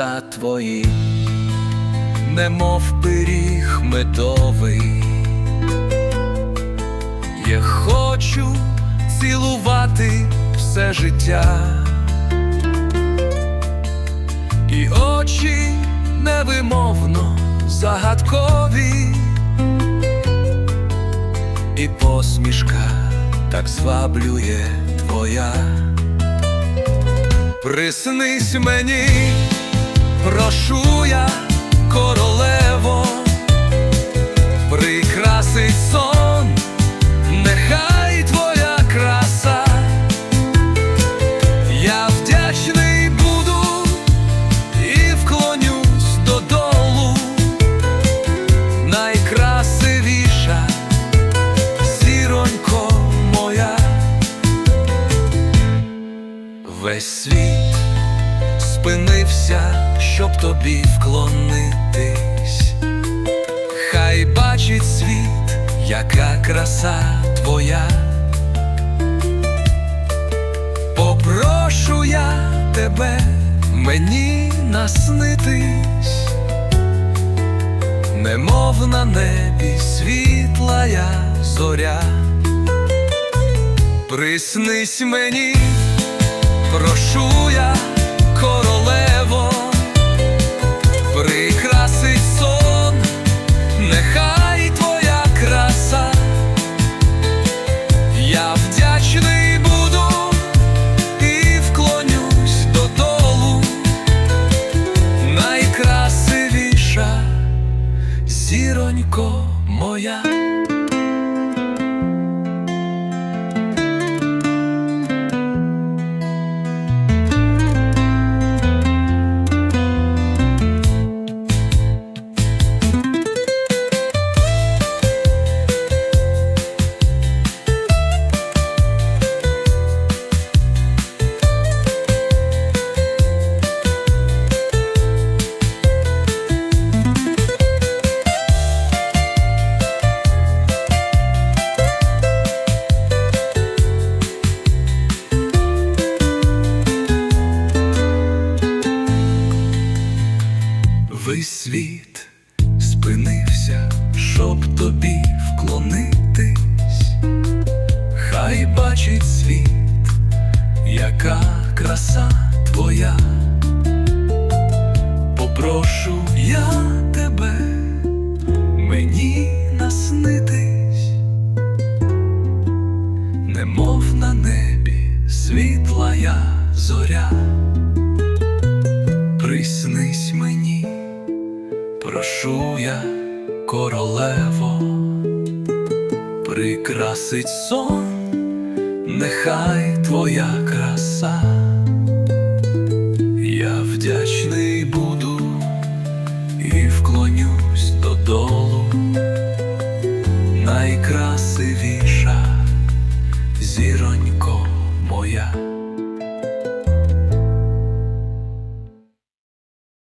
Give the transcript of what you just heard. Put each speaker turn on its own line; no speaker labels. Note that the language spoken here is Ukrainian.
твої, немов пиріг медовий. Я хочу цілувати все життя, і очі невимовно загадкові, і посмішка так зваблює твоя. Приснись мені, прошу я, королево, прикрасить сон, нехай твоя краса, я вдячний буду і вклонюсь додолу, найкрасивіша зіронько моя. Весь світ спинився, щоб тобі вклонитись. Хай бачить світ, яка краса твоя. Попрошу я тебе мені наснитись, немов на небі світлая зоря. Приснись мені, прошу я, зіронько моя. Весь світ спинився, щоб тобі вклонитись, хай бачить світ, яка краса твоя. Попрошу я тебе мені наснитись, немов на небі світлая зоря. Приснись мені, прошу я, королево, прикрасить сон, нехай твоя краса, я вдячний буду і вклонюсь додолу, найкрасивіша зіронько моя.